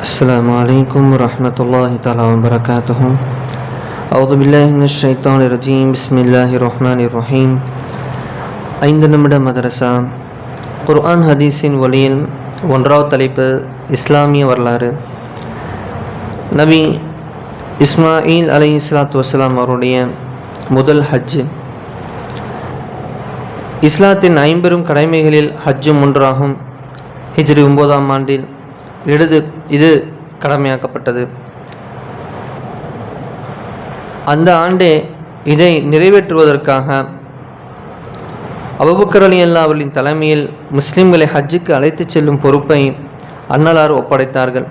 السلام عليكم ورحمة الله تعالى وبركاته أعوذ بالله من الشيطان الرجيم بسم الله الرحمن الرحيم ஐந்து நிமிட மதரசா குர்ஆன் ஹதீஸின் ஒளியில் ஒன்றாவது தலைப்பு இஸ்லாமிய வரலாறு நபி இஸ்மாயில் அலை இஸ்லாத்து வசலாம் அவருடைய முதல் ஹஜ்ஜு இஸ்லாத்தின் ஐம்பெரும் கடமைகளில் ஹஜ்ஜும் ஒன்றாகும் ஹிஜ்ரி ஒன்பதாம் ஆண்டில் இடது இது கடமையாக்கப்பட்டது. அந்த ஆண்டே இதை நிறைவேற்றுவதற்காக அபுபக்கர் அலி அல்லா அவர்களின் தலைமையில் முஸ்லிம்களை ஹஜ்ஜுக்கு அழைத்துச் செல்லும் பொறுப்பை அன்னலார் ஒப்படைத்தார்கள்.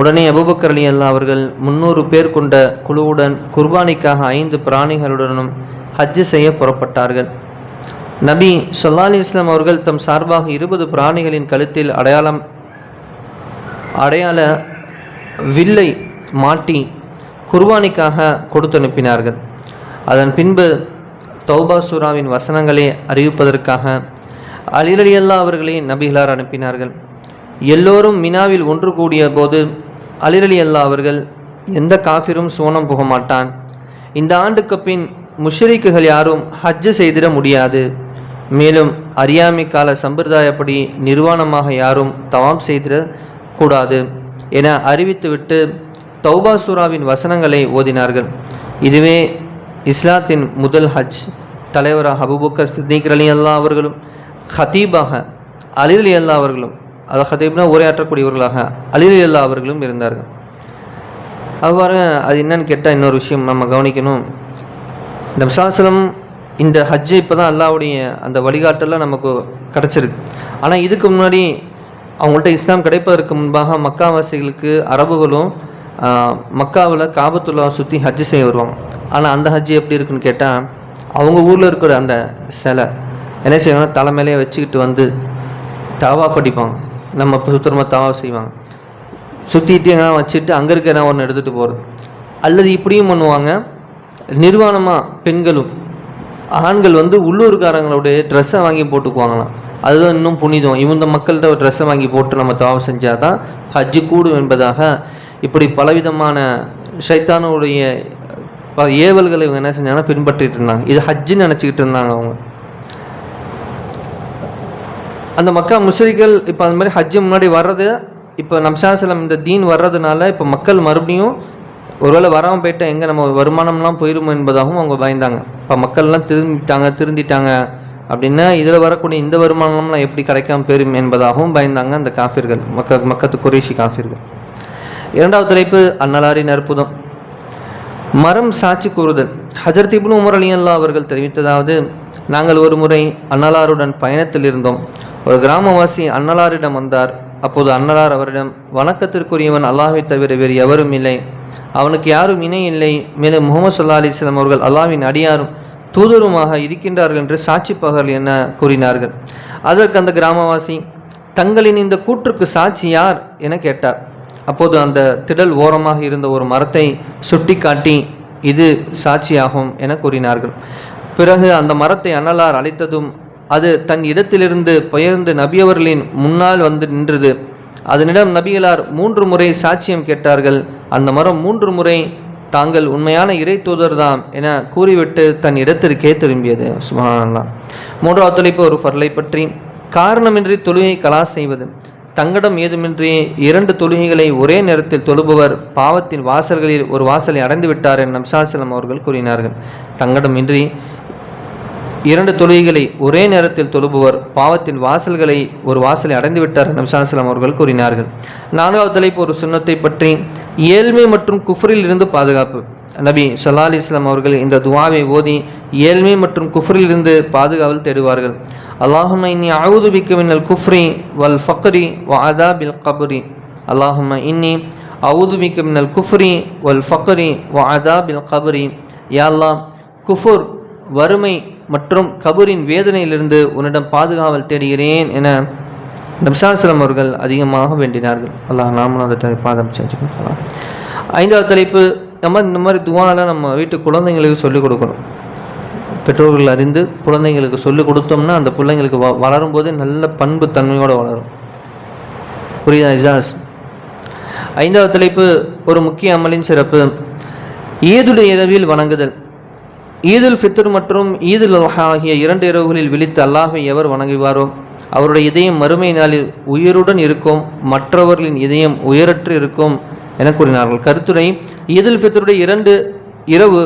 உடனே அபுபக்கர் அலி அல்லா அவர்கள் முன்னூறு பேர் கொண்ட குழுவுடன் குர்பானிக்காக ஐந்து பிராணிகளுடனும் ஹஜ்ஜு செய்ய புறப்பட்டார்கள். நபி சொல்லா அலி இஸ்லாம் அவர்கள் தம் சார்பாக இருபது பிராணிகளின் கழுத்தில் அடையாளம் அடையாள வில்லை மாட்டி குர்பானிக்காக கொடுத்து அனுப்பினார்கள் அதன் பின்பு தௌபா சூராவின் வசனங்களை அறிவிப்பதற்காக அலிரலியல்லா அவர்களை நபிகளார் அனுப்பினார்கள். எல்லோரும் மினாவில் ஒன்று கூடிய போது அலிரலியல்லா அவர்கள் எந்த காஃபிரும் சோனம் போக மாட்டான். இந்த ஆண்டுக்கு பின் முஷரிக்குகள் யாரும் ஹஜ்ஜு செய்திட முடியாது. மேலும் அறியாமை கால சம்பிரதாயப்படி நிர்வாணமாக யாரும் தவாம் செய்திட கூடாது என அறிவித்துவிட்டு தௌபா சூராவின் வசனங்களை ஓதினார்கள். இதுவே இஸ்லாத்தின் முதல் ஹஜ். தலைவராக அபுபக்கர் சித்திக் அலி அல்லா அவர்களும் ஹதீபாக அலிர் அலி அல்லா அவர்களும் அது ஹதீப்னா உரையாற்றக்கூடியவர்களாக அலிர் அலி அல்லா அவர்களும் இருந்தார்கள். அவ்வாறு அது என்னன்னு கேட்டால் இன்னொரு விஷயம் நம்ம கவனிக்கணும். இந்த விசாசலம் இந்த ஹஜ்ஜு இப்போ தான் அல்லாவுடைய அந்த வழிகாட்டெல்லாம் நமக்கு கிடச்சிருக்கு. ஆனால் இதுக்கு முன்னாடி அவங்கள்ட்ட இஸ்லாம் கிடைப்பதற்கு முன்பாக மக்காவாசிகளுக்கு அரபுகளும் மக்காவில் காபத்துல்லா சுற்றி ஹஜ்ஜு செய்ய வருவாங்க. ஆனால் அந்த ஹஜ்ஜு எப்படி இருக்குன்னு கேட்டால் அவங்க ஊரில் இருக்கிற அந்த சிலை என்ன செய்வாங்க? தலைமையிலே வச்சுக்கிட்டு வந்து தவாஃப் அடிப்பாங்க. நம்ம சுத்திரமாக தவாஃப் செய்வாங்க. சுற்றிட்டு எங்கன்னா வச்சுட்டு அங்கே இருக்க எதனா ஒன்று எடுத்துகிட்டு போகிறது அல்லது இப்படியும் பண்ணுவாங்க. நிர்வாணமாக பெண்களும் ஆண்கள் வந்து உள்ளூர்காரங்களுடைய ட்ரெஸ்ஸை வாங்கி போட்டுக்குவாங்களாம். அதுதான் இன்னும் புனிதம். இவங்க மக்கள்கிட்ட ஒரு ட்ரெஸ்ஸை வாங்கி போட்டு நம்ம தவாப் செஞ்சால் தான் ஹஜ்ஜு கூடும் என்பதாக இப்படி பலவிதமான ஷைத்தானுடைய பல ஏவல்களை இவங்க என்ன செஞ்சாங்கன்னா பின்பற்றிட்டு இருந்தாங்க. இது ஹஜ்ஜுன்னு நினச்சிக்கிட்டு இருந்தாங்க அவங்க. அந்த மக்கா முஸ்லிகள் இப்போ அந்த மாதிரி ஹஜ்ஜு முன்னாடி வர்றது இப்போ நம்சாசலம் இந்த தீன் வர்றதுனால இப்போ மக்கள் மறுபடியும் ஒருவேளை வராமல் போயிட்டால் எங்கே நம்ம வருமானம்லாம் போயிடும் என்பதாகவும் அவங்க பயந்தாங்க. இப்போ மக்கள்லாம் திரும்பிட்டாங்க திருந்திட்டாங்க. அப்படின்னா இதில் வரக்கூடிய இந்த வருமானம்லாம் எப்படி கிடைக்காம பெறும் என்பதாகவும் பயந்தாங்க அந்த காஃபிர்கள் மக்க மக்கத்து குறைஷி காஃபிர்கள். இரண்டாவது தலைப்பு அன்னலாரின் அற்புதம். மரம் சாட்சி கூறுதல். ஹஜரத் இப்னு உமர் அலி அல்லா அவர்கள் தெரிவித்ததாவது நாங்கள் ஒரு முறை அன்னலாருடன் பயணத்தில் இருந்தோம். ஒரு கிராமவாசி அன்னலாரிடம் வந்தார். அப்போது அன்னலார் அவரிடம் வணக்கத்திற்குரியவன் அல்லாஹை தவிர வேறு எவரும் இல்லை. அவனுக்கு யாரும் இணை இல்லை. மேலும் முகமது சல்லா அலிஸ்லாம் அவர்கள் அல்லாவின் அடியாரும் தூதருமாக இருக்கின்றார்கள் என்று சாட்சி பகல் என கூறினார்கள்? அதற்கு அந்த கிராமவாசி தங்களின் இந்த கூற்றுக்கு சாட்சி யார்? என கேட்டார். அப்போது அந்த திடல் ஓரமாக இருந்த ஒரு மரத்தை சுட்டி காட்டி இது சாட்சியாகும் என கூறினார்கள். பிறகு அந்த மரத்தை அன்னலார் அழைத்ததும் அது தன் இடத்திலிருந்து பெயர்ந்து நபியவர்களின் முன்னால் வந்து நின்றது. அதனிடம் நபிகளார் மூன்று முறை சாட்சியம் கேட்டார்கள். அந்த மரம் மூன்று முறை தாங்கள் உண்மையான இறை தூதர்தாம் என கூறிவிட்டு தன் இடத்திற்கே திரும்பியது. சுமானல்லாம் மூன்றாவது தலைப்பு ஒரு ஃபர்லை பற்றி. காரணமின்றி தொழுகை கலா செய்வது. தங்கடம் ஏதுமின்றி இரண்டு தொழுகைகளை ஒரே நேரத்தில் தொழுபவர் பாவத்தின் வாசல்களில் ஒரு வாசலை அடைந்து விட்டார் என நம்சாசலம் அவர்கள் கூறினார்கள். தங்கடமின்றி இரண்டு தொழுகைகளை ஒரே நேரத்தில் தொழுபவர் பாவத்தின் வாசல்களை ஒரு வாசலை அடைந்துவிட்டார் நம்சாசலம் அவர்கள் கூறினார்கள். நான்காவது தலைப்பு ஒரு சுண்ணத்தை பற்றி ஏழ்மை மற்றும் குஃப்ரில் இருந்து பாதுகாப்பு. நபி சல்லா அலி இஸ்லாம் அவர்கள் இந்த துவாவை ஓதி ஏழ்மை மற்றும் குஃப்ரில் இருந்து பாதுகாவல் தேடுவார்கள். அல்லாஹும இன்னி அவுது பிக்க மின்னல் குஃப்ரி வல் ஃபக்ரி வ அதா பில் கபரி. அல்லாஹும இன்னி அவுது பிக்க மின்னல் குஃப்ரி வல் ஃபக்ரி வ அதா பில் கபரி யால்லா குஃபுர் வறுமை மற்றும் கபூரின் வேதனையிலிருந்து உன்னிடம் பாதுகாவல் தேடுகிறேன் என நம்சாசலம் அவர்கள் அதிகமாக வேண்டினார்கள். அல்லாஹ் நாமளும் அதை பாதம் செஞ்சுக்கலாம் ஐந்தாவது தலைப்பு நம்ம இந்த மாதிரி துவானெல்லாம் நம்ம வீட்டு குழந்தைங்களுக்கு சொல்லிக் கொடுக்கணும். பெற்றோர்கள் அறிந்து குழந்தைங்களுக்கு சொல்லிக் கொடுத்தோம்னா அந்த பிள்ளைங்களுக்கு வ வளரும்போது நல்ல பண்பு தன்மையோடு வளரும். புரியுதா இசாஸ் ஐந்தாவது தலைப்பு ஒரு முக்கிய அமலின் சிறப்பு. ஏதுடைய இரவில் வணங்குதல். ஈதுல் ஃபித்ர் மற்றும் ஈதுல் அல்ஹா ஆகிய இரண்டு இரவுகளில் விழித்து அல்லாஹை எவர் வணங்குவாரோ? அவருடைய இதயம் மறுமை நாளில் உயிருடன் இருக்கும் மற்றவர்களின் இதயம் உயரற்று இருக்கும் என கூறினார்கள். கருத்துரை ஈதுல் ஃபித்ருடைய இரண்டு இரவு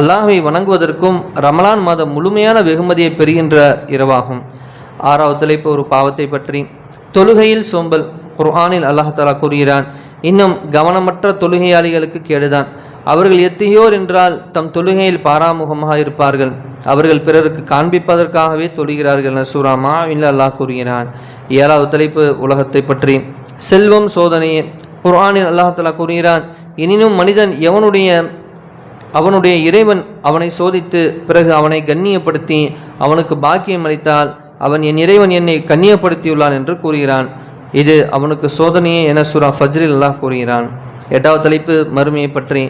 அல்லாஹை வணங்குவதற்கும் ரமலான் மாதம் முழுமையான வெகுமதியை பெறுகின்ற இரவாகும். ஆறாவது தலைப்பு ஒரு பாவத்தை பற்றி. தொழுகையில் சோம்பல் குர்ஆனில் அல்லாஹ் கூறுகிறான் இன்னும் கவனமற்ற தொழுகையாளிகளுக்கு கேடுதான். அவர்கள் எத்தகையோர் என்றால் தம் தொழுகையில் பாராமுகமாக இருப்பார்கள். அவர்கள் பிறருக்கு காண்பிப்பதற்காகவே தொழுகிறார்கள் என சூரா மாவில் அல்லாஹ் கூறுகிறான். ஏழாவது தலைப்பு உலகத்தை பற்றி. செல்வம் சோதனையே குர்ஆனில் அல்லாஹ் கூறுகிறான் எனினும் மனிதன் எவனுடைய அவனுடைய இறைவன் அவனை சோதித்து பிறகு அவனை கண்ணியப்படுத்தி அவனுக்கு பாக்கியம் அளித்தால் அவன் என் இறைவன் என்னை கண்ணியப்படுத்தியுள்ளான் என்று கூறுகிறான். இது அவனுக்கு சோதனையே என சுரா ஃபஜ்ரில் அல்லாஹ் கூறுகிறான். எட்டாவது தலைப்பு மறுமையை பற்றி.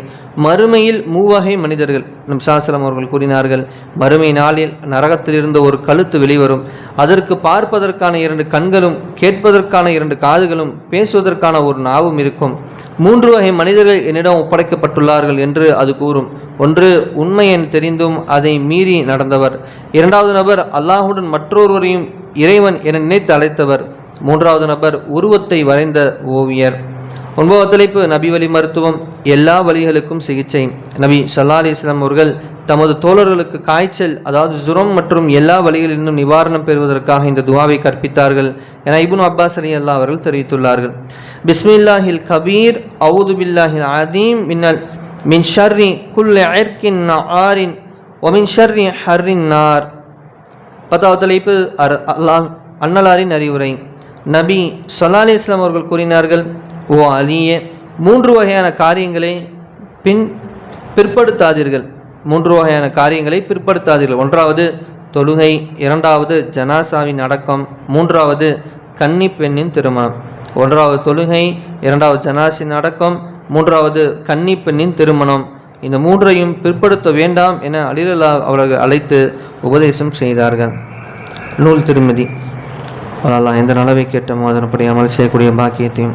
மறுமையில் மூவகை மனிதர்கள் நம் சாஸ்திரம் அவர்கள் கூறினார்கள் மறுமை நாளில் நரகத்தில் இருந்த ஒரு கழுத்து வெளிவரும். அதற்கு பார்ப்பதற்கான இரண்டு கண்களும் கேட்பதற்கான இரண்டு காதுகளும் பேசுவதற்கான ஒரு நாவும் இருக்கும். மூன்று வகை மனிதர்கள் என்னிடம் ஒப்படைக்கப்பட்டுள்ளார்கள் என்று அது கூறும். ஒன்று உண்மை என தெரிந்தும் அதை மீறி நடந்தவர். இரண்டாவது நபர் அல்லாஹுடன் மற்றொருவரையும் இறைவன் என நினைத்து அழைத்தவர். மூன்றாவது நபர் உருவத்தை வரைந்த ஓவியர். ஒன்பது ஒத்துழைப்பு நபி வழி மருத்துவம். எல்லா வழிகளுக்கும் சிகிச்சை. நபி சல்லா அலிஸ்லாம் அவர்கள் தமது தோழர்களுக்கு காய்ச்சல் அதாவது ஜுரம் மற்றும் எல்லா வழிகளிலும் நிவாரணம் பெறுவதற்காக இந்த துவாவை கற்பித்தார்கள் என இபுன் அப்பாஸ் அலி அல்லா அவர்கள் தெரிவித்துள்ளார்கள். பிஸ்மில்லாஹில் கபீர் அவுது பில்லாஹில் அதீம் மின்னல் மின் ஷர்ரி குல் ஐர்கின் ஆரின் ஒமின் ஷர்ரி ஹர்ரின் நார். பத்தாவது தலைப்பு அர் அல்லாஹ் அன்னலாரின் அறிவுரை. நபி சொல்லாலி இஸ்லாம் அவர்கள் கூறினார்கள் ஓ அலியே மூன்று வகையான காரியங்களை பின் பிற்படுத்தாதீர்கள். மூன்று வகையான காரியங்களை பிற்படுத்தாதீர்கள். ஒன்றாவது தொழுகை. இரண்டாவது ஜனாசாவின் அடக்கம். மூன்றாவது கன்னி பெண்ணின் திருமணம். ஒன்றாவது தொழுகை. இரண்டாவது ஜனாசின் அடக்கம். மூன்றாவது கன்னி பெண்ணின் திருமணம். இந்த மூன்றையும் பிற்படுத்த வேண்டாம் என அலிலல்லா அவர்கள் அழைத்து உபதேசம் செய்தார்கள். நூல் திருமதி. அல்லாஹ் எந்த நலவை கேட்ட அதன்படி அமல் செய்யக்கூடிய பாக்கியத்தையும்